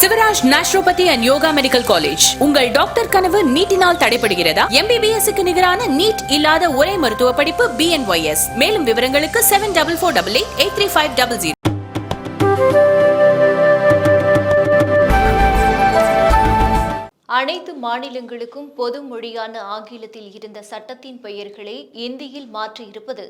Sivaraj naturopathy and yoga medical college. உங்கள் doctor கனவு நீட்டினால் தடைப்படுகிறதா எம்பிபிஎஸ்க்கு நிகரான நீட் இல்லாத ஒரே மருத்துவ படிப்பு பிஎன்ஒய்எஸ் மேலும் விவரங்களுக்கு seven double four double eight eight three five double zero அனைத்து மாநிலங்களுக்கும் பொது மொழியான ஆங்கிலத்தில் இருந்த சட்டத்தின் பெயர்களை இந்தியில் மாற்றியிருப்பது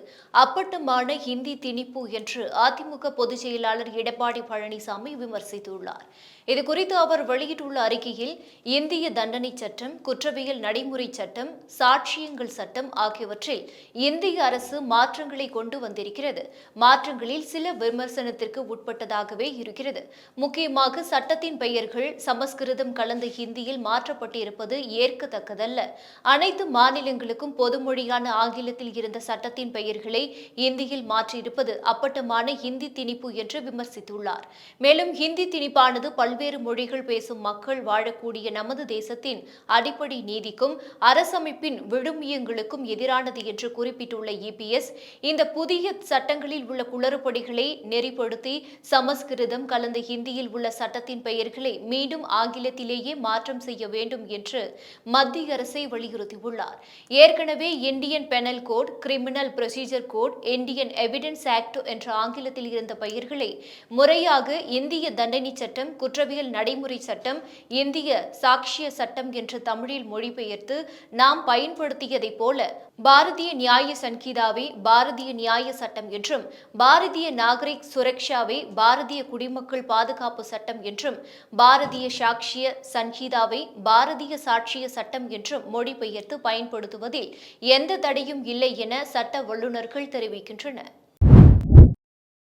அப்பட்டமான ஹிந்தி திணிப்பு என்று அதிமுக பொதுச் செயலாளர் எடப்பாடி பழனிசாமி விமர்சித்துள்ளார். இதுகுறித்து அவர் வெளியிட்டுள்ள அறிக்கையில் இந்திய தண்டனை சட்டம் குற்றவியல் நடைமுறை சட்டம் சாட்சியங்கள் சட்டம் ஆகியவற்றில் இந்திய அரசு மாற்றங்களை கொண்டு வந்திருக்கிறது. மாற்றங்களில் சில விமர்சனத்திற்கு உட்பட்டதாகவே இருக்கிறது. முக்கியமாக சட்டத்தின் பெயர்கள் சமஸ்கிருதம் கலந்த ஹிந்தியில் மாற்றப்பட்டிருப்பது ஏற்கத்தக்கதல்ல. அனைத்து மாநிலங்களுக்கும் பொதுமொழியான ஆங்கிலத்தில் இருந்த சட்டத்தின் பெயர்களை இந்தியில் மாற்றியிருப்பது அப்பட்டமான ஹிந்தி திணிப்பு என்று விமர்சித்துள்ளார். மேலும் ஹிந்தி திணிப்பானது பல்வேறு மொழிகள் பேசும் மக்கள் வாழக்கூடிய நமது தேசத்தின் அடிப்படை நீதிக்கும் அரசமைப்பின் விழுமியங்களுக்கும் எதிரானது என்று குறிப்பிட்டுள்ள இபிஎஸ் இந்த புதிய சட்டங்களில் உள்ள குளறுபடிகளை நெறிப்படுத்தி சமஸ்கிருதம் கலந்த ஹிந்தியில் உள்ள சட்டத்தின் பெயர்களை மீண்டும் ஆங்கிலத்திலேயே மாற்றம் செய்ய வேண்டும் என்று மத்திய அரசை வலியுறுத்தியுள்ளார். ஏற்கனவே Indian penal code criminal procedure code Indian evidence act என்ற ஆங்கிலத்தில் இருந்த பெயர்களை முறையாக இந்திய தண்டனை சட்டம் குற்றவியல் நடைமுறை சட்டம் இந்திய சாட்சிய சட்டம் என்று தமிழில் மொழிபெயர்த்து நாம் பயன்படுத்தியதைப் போல பாரதிய நியாய சங்கீதாவை பாரதிய நியாய சட்டம் என்றும் பாரதிய நாகரிக் சுரக்ஷாவை பாரதிய குடிமக்கள் பாதுகாப்பு சட்டம் என்றும் பாரதிய சாட்சிய சங்கீதாவை பாரதிய சாட்சிய சட்டம் என்றும் மொழிபெயர்த்து பயன்படுத்துவதில் எந்த தடையும் இல்லை என சட்ட வல்லுநர்கள் தெரிவிக்கின்றனர்.